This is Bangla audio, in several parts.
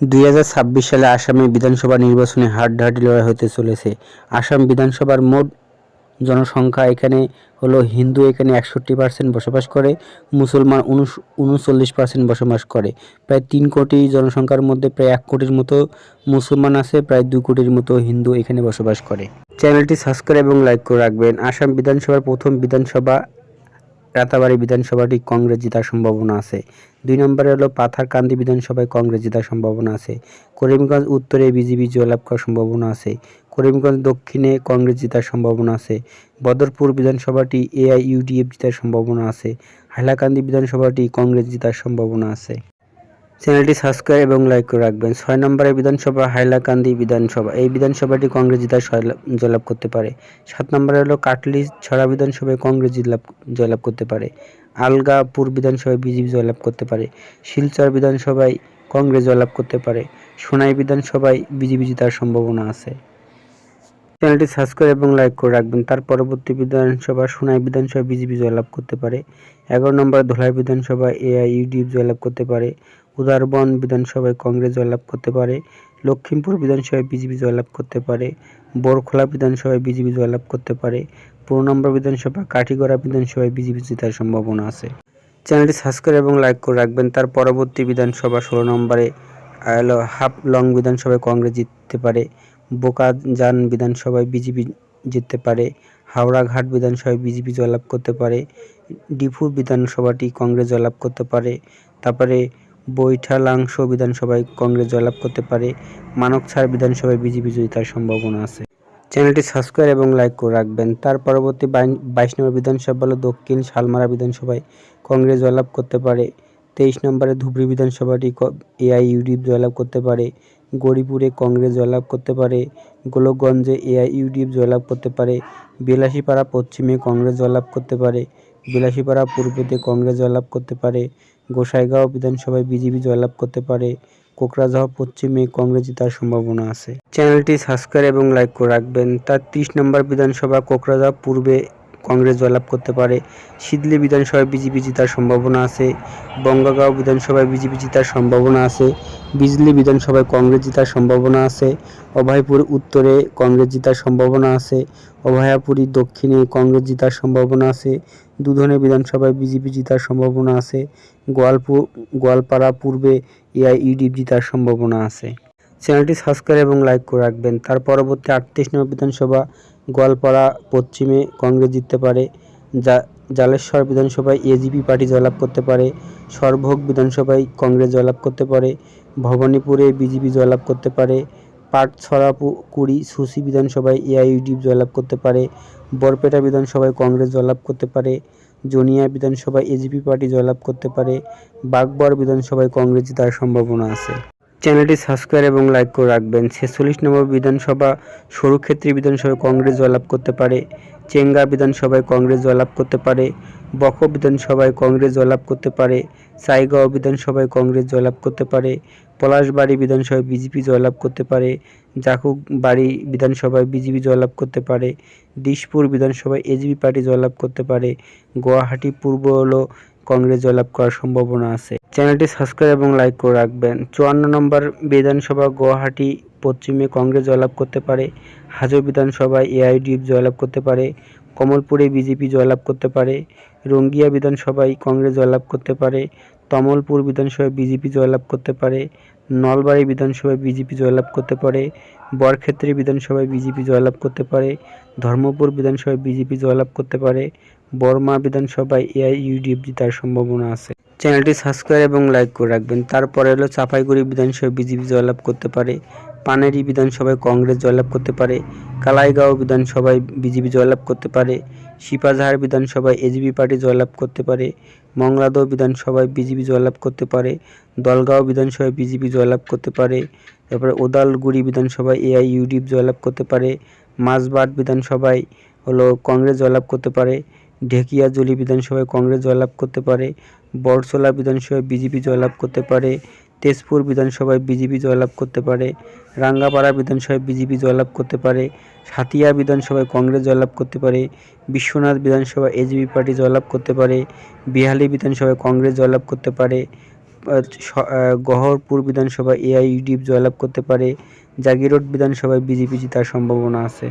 দুই হাজার ছাব্বিশ সালে আসামে বিধানসভা নির্বাচনে হাড্ডাহাড্ডি লড়াই হতে চলেছে। আসাম বিধানসভার মোট জনসংখ্যা এখানে হলো হিন্দু, এখানে একষট্টি পার্সেন্ট বসবাস করে, মুসলমান উনচল্লিশ পার্সেন্ট বসবাস করে। প্রায় তিন কোটি জনসংখ্যার মধ্যে প্রায় এক কোটির মতো মুসলমান আছে, প্রায় দু কোটির মতো হিন্দু এখানে বসবাস করে। চ্যানেলটি সাবস্ক্রাইব এবং লাইক করে রাখবেন। আসাম বিধানসভার প্রথম বিধানসভা রাতাবাড়ি বিধানসভাটি কংগ্রেস জেতার সম্ভাবনা আছে। দুই নম্বরে হলো পাথারকান্দি বিধানসভায় কংগ্রেস জেতার সম্ভাবনা আছে। করিমগঞ্জ উত্তরে বিজেপি জয়লাভ করার সম্ভাবনা আছে। করিমগঞ্জ দক্ষিণে কংগ্রেস জেতার সম্ভাবনা আছে। বদরপুর বিধানসভাটি এআইইউডিএফ জেতার সম্ভাবনা আছে। হাইলাকান্দি বিধানসভাটি কংগ্রেস জেতার সম্ভাবনা আছে। চ্যানেলটি সাবস্ক্রাইব এবং লাইক করে রাখবেন। ছয় নম্বরের বিধানসভা, হাইলাকান্দি বিধানসভা। এই বিধানসভাটি কংগ্রেস জিতায় জয়লাভ করতে পারে। সাত নম্বরে হলো কাটলি ছড়া বিধানসভায় কংগ্রেস জিতলাভ জয়লাভ করতে পারে। আলগাপুর বিধানসভায় বিজেপি জয়লাভ করতে পারে। শিলচর বিধানসভায় কংগ্রেস জয়লাভ করতে পারে। সোনাই বিধানসভায় বিজেপি জেতার সম্ভাবনা আছে। চ্যানেলটি সাবস্ক্রাইব এবং লাইক করে রাখবেন। তার পরবর্তী বিধানসভা সোনাই বিধানসভা বিজেপি জয়লাভ করতে পারে। এগারো নম্বর ধলাই বিধানসভা এআই এআইইউডিএফ জয়লাভ করতে পারে। উদারবন বিধানসভায় কংগ্রেস জয়লাভ করতে পারে। লক্ষ্মীমপুর বিধানসভায় বিজেপি জয়লাভ করতে পারে। বরখোলা বিধানসভায় বিজেপি জয়লাভ করতে পারে। পনেরো নম্বর বিধানসভা কাঠিগড়া বিধানসভায় বিজেপি জেতার সম্ভাবনা আছে। চ্যানেলটি সাবস্ক্রাইব এবং লাইক করে রাখবেন। তার পরবর্তী বিধানসভা ষোলো নম্বরে হাফ লং বিধানসভায় কংগ্রেস জিততে পারে। বোকাজান বিধানসভায় বিজেপি জিততে পারে হাওড়াঘাট বিধানসভায় বিজেপি জয়লাভ করতে পারে, ডিফু বিধানসভাটি কংগ্রেস জয়লাভ করতে পারে, তারপরে বৈঠালাংশ বিধানসভায় কংগ্রেস জয়লাভ করতে পারে, মানকছাড় বিধানসভায় বিজেপি জয়িতার সম্ভাবনা আছে। চ্যানেলটি সাবস্ক্রাইব এবং লাইক করে রাখবেন। তার পরবর্তী বাইশ নম্বর বিধানসভা হলো দক্ষিণ শালমারা বিধানসভায় কংগ্রেস জয়লাভ করতে পারে, তেইশ নম্বরে ধুবড়ী বিধানসভাটি এআইইউডিএফ জয়লাভ করতে পারে গৌরীপুরে কংগ্রেস জয়লাভ করতে পারে, গোলকগঞ্জে এআইইউডিএফ জয়লাভ করতে পারে, বিলাসীপাড়া পশ্চিমে কংগ্রেস জয়লাভ করতে পারে, বিলাসীপাড়া পূর্বেতে কংগ্রেস জয়লাভ করতে পারে, গোসাইগাঁও বিধানসভায় বিজেপি জয়লাভ করতে পারে, কোকরাঝাড় পশ্চিমে কংগ্রেস জেতার সম্ভাবনা আছে। চ্যানেলটি সাবস্ক্রাইব এবং লাইক করে রাখবেন। তার ত্রিশ নম্বর বিধানসভা কোকরাঝাড় পূর্বে কংগ্রেস জয়লাভ করতে পারে। সিদলি বিধানসভায় বিজেপি জেতার সম্ভাবনা আছে। বঙ্গাগাঁও বিধানসভায় বিজেপি জেতার সম্ভাবনা আছে। বিজলি বিধানসভায় কংগ্রেস জেতার সম্ভাবনা আছে। অভয়পুর উত্তরে কংগ্রেস জেতার সম্ভাবনা আছে। অভয়াপুরী দক্ষিণে কংগ্রেস জেতার সম্ভাবনা আছে। দুধনে বিধানসভায় বিজেপি জেতার সম্ভাবনা আছে। গোয়ালপুর গোয়ালপাড়া পূর্বে এআইইউডিএফ জেতার সম্ভাবনা আছে। চ্যানেলটি সাবস্ক্রাইব এবং লাইক করে রাখবেন। তার পরবর্তী আটত্রিশ নম্বর বিধানসভা গোয়ালপাড়া, পশ্চিমে কংগ্রেস জিততে পারে যা জালেশ্বর বিধানসভায় এজিপি পার্টি জয়লাভ করতে পারে, সরভোগ বিধানসভায় কংগ্রেস জয়লাভ করতে পারে, ভবানীপুরে বিজেপি জয়লাভ করতে পারে পাটছড়া কুড়ি সুসি বিধানসভায় এআইইউডিএফ জয়লাভ করতে পারে, বরপেটা বিধানসভায় কংগ্রেস জয়লাভ করতে পারে, জনিয়া বিধানসভায় এজিপি পার্টি জয়লাভ করতে পারে বাগবর বিধানসভায় কংগ্রেস জেতার সম্ভাবনা আছে। চ্যানেলটি সাবস্ক্রাইব এবং লাইক করে রাখবেন। ছেচল্লিশ নম্বর বিধানসভা সরুক্ষেত্রী বিধানসভায় কংগ্রেস জয়লাভ করতে পারে। চেঙ্গা বিধানসভায় কংগ্রেস জয়লাভ করতে পারে। বক বিধানসভায় কংগ্রেস জয়লাভ করতে পারে। সাইগাঁও বিধানসভায় কংগ্রেস জয়লাভ করতে পারে। পলাশবাড়ি বিধানসভায় বিজেপি জয়লাভ করতে পারে। জাকুকবাড়ি বিধানসভায় বিজেপি জয়লাভ করতে পারে। দিশপুর বিধানসভায় এজিপি পার্টি জয়লাভ করতে পারে। গুয়াহাটি পূর্ব হলো কংগ্রেস জয়লাভ করার সম্ভাবনা আছে। চ্যানেলটি সাবস্ক্রাইব এবং লাইক করে রাখবেন। চুয়ান্ন নম্বর বিধানসভা গুয়াহাটি পশ্চিমে কংগ্রেস জয়লাভ করতে পারে হাজো বিধানসভায় এআইডিএফ জয়লাভ করতে পারে, কমলপুরে বিজেপি জয়লাভ করতে পারে, রঙ্গিয়া বিধানসভায় কংগ্রেস জয়লাভ করতে পারে তমলপুর বিধানসভায় বিজেপি জয়লাভ করতে পারে, নলবাড়ি বিধানসভায় বিজেপি জয়লাভ করতে পারে, বরক্ষেত্রী বিধানসভায় বিজেপি জয়লাভ করতে পারে, ধর্মপুর বিধানসভায় বিজেপি জয়লাভ করতে পারে, বর্মা বিধানসভায় এআই এআইইউডিএফ জেতার সম্ভাবনা আছে। চ্যানেলটি সাবস্ক্রাইব এবং লাইক করে রাখবেন। তারপরে হলো চাপাইগুড়ি বিধানসভায় বিজেপি জয়লাভ করতে পারে, পানেরি বিধানসভায় কংগ্রেস জয়লাভ করতে পারে, কালাইগাঁও বিধানসভায় বিজেপি জয়লাভ করতে পারে সিপাঝাড় বিধানসভায় এজিপি পার্টি জয়লাভ করতে পারে মংলাদহ বিধানসভায় বিজেপি জয়লাভ করতে পারে, দলগাঁও বিধানসভায় বিজেপি জয়লাভ করতে পারে, তারপরে ওদালগুড়ি বিধানসভায় এআইইউডিএফ জয়লাভ করতে পারে মাঝবাট বিধানসভায় হলো কংগ্রেস জয়লাভ করতে পারে, ঢেকিয়াজুলি বিধানসভায় কংগ্রেস জয়লাভ করতে পারে বরসোলা বিধানসভায় বিজেপি জয়লাভ করতে পারে তেজপুর বিধানসভায় বিজেপি জয়লাভ করতে পারে, রাঙ্গাপাড়া বিধানসভায় বিজেপি জয়লাভ করতে পারে, সাতিয়া বিধানসভায় কংগ্রেস জয়লাভ করতে পারে, বিশ্বনাথ বিধানসভায় এজিপি পার্টি জয়লাভ করতে পারে, বিহালি বিধানসভায় কংগ্রেস জয়লাভ করতে পারে গহরপুর বিধানসভা এআইইউডিএফ জয়লাভ করতে পারে, জাগিরোড বিধানসভায় বিজেপি জেতার সম্ভাবনা আছে।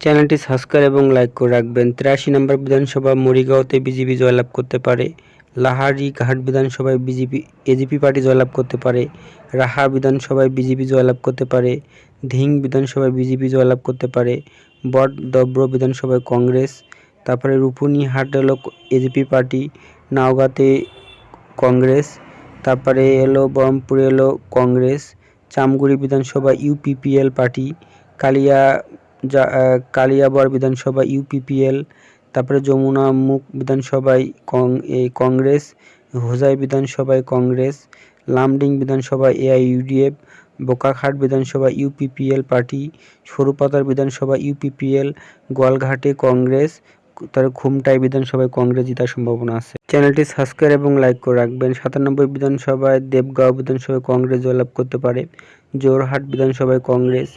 চ্যানেলটি সাবস্ক্রাইব এবং লাইক করে রাখবেন। তিরাশি নম্বর বিধানসভা মরিগাঁওতে বিজেপি জয়লাভ করতে পারে লাহারি ঘাট বিধানসভায় বিজেপি এজিপি পার্টি জয়লাভ করতে পারে রাহা বিধানসভায় বিজেপি জয়লাভ করতে পারে, ধিং বিধানসভায় বিজেপি জয়লাভ করতে পারে, বট দব্র বিধানসভায় কংগ্রেস, তারপরে রূপনীহাট হলো এজিপি পার্টি, নাওগাঁতে কংগ্রেস, তারপরে এলো বহরমপুরে এলো কংগ্রেস, চামগুড়ি বিধানসভা ইউপিপিএল পার্টি, কালিয়া কালিয়াবর বিধানসভা ইউপিপিএল তারপরে যমুনা মুখ বিধানসভায় কং কংগ্রেস, হোজাই বিধানসভায় কংগ্রেস, লামডিং বিধানসভা এআইইউডিএফ, বোকাখাট বিধানসভা ইউপিপিএল পার্টি, সরুপাতার বিধানসভা ইউপিপিএল, গোয়ালঘাটে কংগ্রেস তার খুমটাই বিধানসভায় কংগ্রেস জেতার সম্ভাবনা আছে। চ্যানেলটি সাবস্ক্রাইব এবং লাইক করে রাখবেন। সাতানব্বই বিধানসভায় দেবগাঁও বিধানসভায় কংগ্রেস জয়লাভ করতে পারে। জোরহাট বিধানসভায় কংগ্রেস,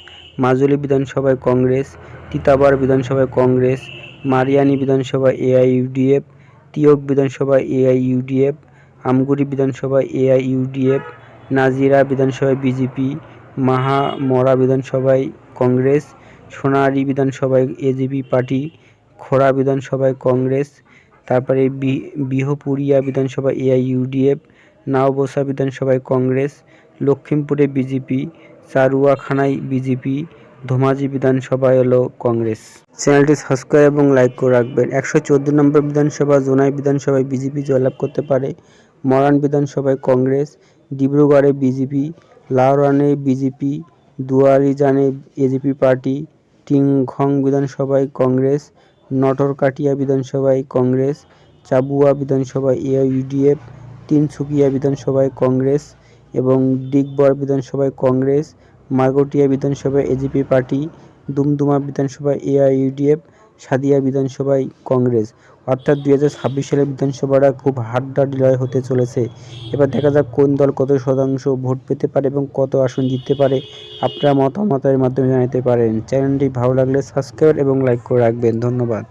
মাজুলি বিধানসভায় কংগ্রেস, তিতাবার বিধানসভায় কংগ্রেস মারিয়ানি বিধানসভা এআইইউডিএফ তিয়ক বিধানসভা এআইইউডিএফ আমগুড়ি বিধানসভা এআইইউডিএফ নাজিরা বিধানসভায় বিজেপি মাহামরা বিধানসভায় কংগ্রেস, সোনারি বিধানসভায় এজিপি পার্টি, খোড়া বিধানসভায় কংগ্রেস, তারপরে বিহপুরিয়া বিধানসভা এআইইউডিএফ নাওবসা বিধানসভায় কংগ্রেস লক্ষ্মীমপুরে বিজেপি চারুয়াখানায় বিজেপি ধোমাজি বিধানসভায় হলো কংগ্রেস। চ্যানেলটি সাবস্ক্রাইব এবং লাইক করে রাখবেন। একশো চোদ্দ নম্বর বিধানসভা, জোনাই বিধানসভায় বিজেপি জয়লাভ করতে পারে। মরান বিধানসভায় কংগ্রেস। ডিব্রুগড়ে বিজেপি। লাহরানে বিজেপি। দুয়ারিজানে এজিপি পার্টি। টিংখং বিধানসভায় কংগ্রেস। নটরকাটিয়া বিধানসভায় কংগ্রেস। চাবুয়া বিধানসভায় এআইইউডিএফ। তিনসুকিয়া বিধানসভায় কংগ্রেস এবং ডিগবর বিধানসভায় কংগ্রেস। মার্গটিয়া বিধানসভায় এজিপি পার্টি, দুমদুমা বিধানসভায় এআইইউডিএফ সাদিয়া বিধানসভায় কংগ্রেস। অর্থাৎ দুই হাজার ছাব্বিশ সালের বিধানসভাটা খুব হাড্ডাহাড্ডি লড়াই হতে চলেছে। এবার দেখা যাক কোন দল কত শতাংশ ভোট পেতে পারে এবং কত আসন জিততে পারে। আপনারা মতামতের মাধ্যমে জানাতে পারেন। চ্যানেলটি ভালো লাগলে সাবস্ক্রাইব এবং লাইক করে রাখবেন। ধন্যবাদ।